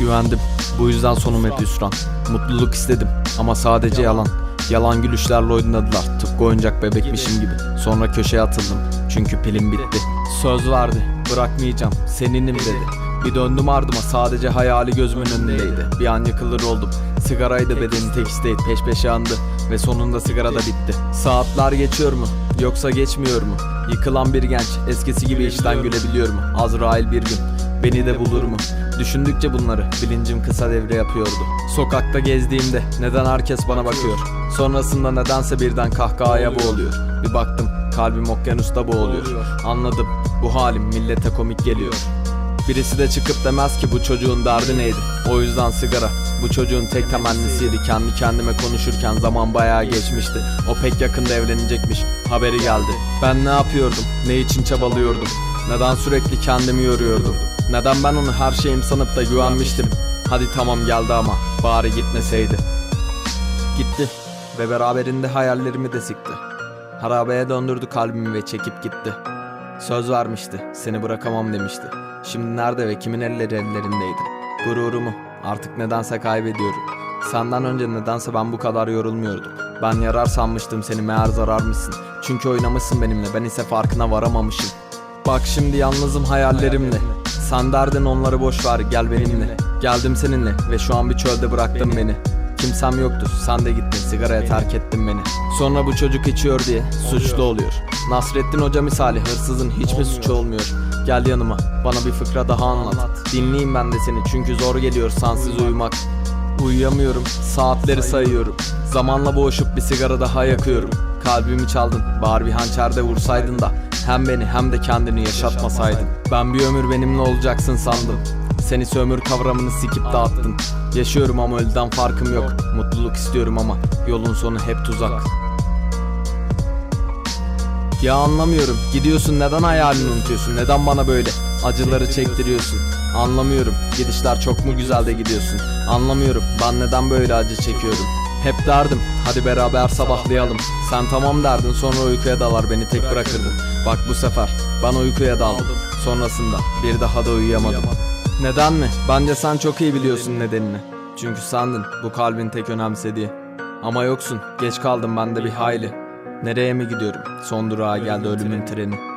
Güvendim. Bu yüzden sonum hep hüsran. Mutluluk istedim ama sadece yalan. Yalan gülüşlerle oynadılar. Tıpkı oyuncak bebekmişim gibi. Sonra köşeye atıldım. Çünkü pilim bitti. Söz verdi. Bırakmayacağım. Seninim dedi. Bir döndüm ardıma sadece hayali gözümün önündeydi. Bir an yıkılır oldum. Sigaraydı bedenin tek isteği peş peşe yandı. Ve sonunda sigara da bitti. Saatler geçiyor mu? Yoksa geçmiyor mu? Yıkılan bir genç eskisi gibi işten gülebiliyor mu? Azrail bir gün beni de bulur mu? Düşündükçe bunları bilincim kısa devre yapıyordu. Sokakta gezdiğimde neden herkes bana bakıyor? Sonrasında nedense birden kahkahaya boğuluyor. Bir baktım kalbim okyanusta boğuluyor. Anladım bu halim millete komik geliyor. Birisi de çıkıp demez ki bu çocuğun derdi neydi? O yüzden sigara. Bu çocuğun tek temennisiydi. Kendi kendime konuşurken zaman bayağı geçmişti. O pek yakında evlenecekmiş. Haberi geldi. Ben ne yapıyordum? Ne için çabalıyordum? Neden sürekli kendimi yoruyordum? Neden ben onu her şeyim sanıp da güvenmiştim? Hadi tamam geldi ama. Bari gitmeseydi. Gitti. Ve beraberinde hayallerimi de sikti. Harabeye döndürdü kalbimi ve çekip gitti Söz vermişti, seni bırakamam demişti. Şimdi nerede ve kimin elleri ellerindeydi? Gururumu artık nedense kaybediyorum. Senden önce nedense ben bu kadar yorulmuyordum. Ben yarar sanmıştım seni meğer zararmışsın. Çünkü oynamışsın benimle ben ise farkına varamamışım. Bak şimdi yalnızım hayallerimle. Sen derdin onları boş ver gel benimle. Geldim seninle ve şu an bir çölde bıraktın beni. Kimsem yoktu sen de gittin sigaraya terk ettin beni. Sonra bu çocuk içiyor diye suçlu oluyor. Nasrettin Hoca misali hırsızın hiç mi suçu olmuyor. Gel yanıma bana bir fıkra daha anlat. Dinleyeyim ben de seni çünkü zor geliyor sensiz uyumak. Uyuyamıyorum saatleri sayıyorum. Zamanla boğuşup bir sigara daha yakıyorum. Kalbimi çaldın bari bir hançerde vursaydın da. Hem beni hem de kendini yaşatmasaydın. Ben bir ömür benimle olacaksın sandım seni sömür kavramını sikip dağıttın. Yaşıyorum ama ölüden farkım yok. Mutluluk istiyorum ama yolun sonu hep tuzak. Ya anlamıyorum. Gidiyorsun neden hayalini unutuyorsun? Neden bana böyle acıları çektiriyorsun. Anlamıyorum. Gidişler çok mu güzel de gidiyorsun? Anlamıyorum. Ben neden böyle acı çekiyorum? hep derdim hadi beraber sabahlayalım. Sen tamam derdin sonra uykuya dalar beni tek bırakırdın. Bak bu sefer ben uykuya daldım. Sonrasında bir daha da uyuyamadım neden mi? Bence sen çok iyi biliyorsun nedenini. Çünkü sendin bu kalbin tek önemsediği. Ama yoksun. Geç kaldım ben de bir hayli. Nereye mi gidiyorum? Son durağa geldi ölümün treni.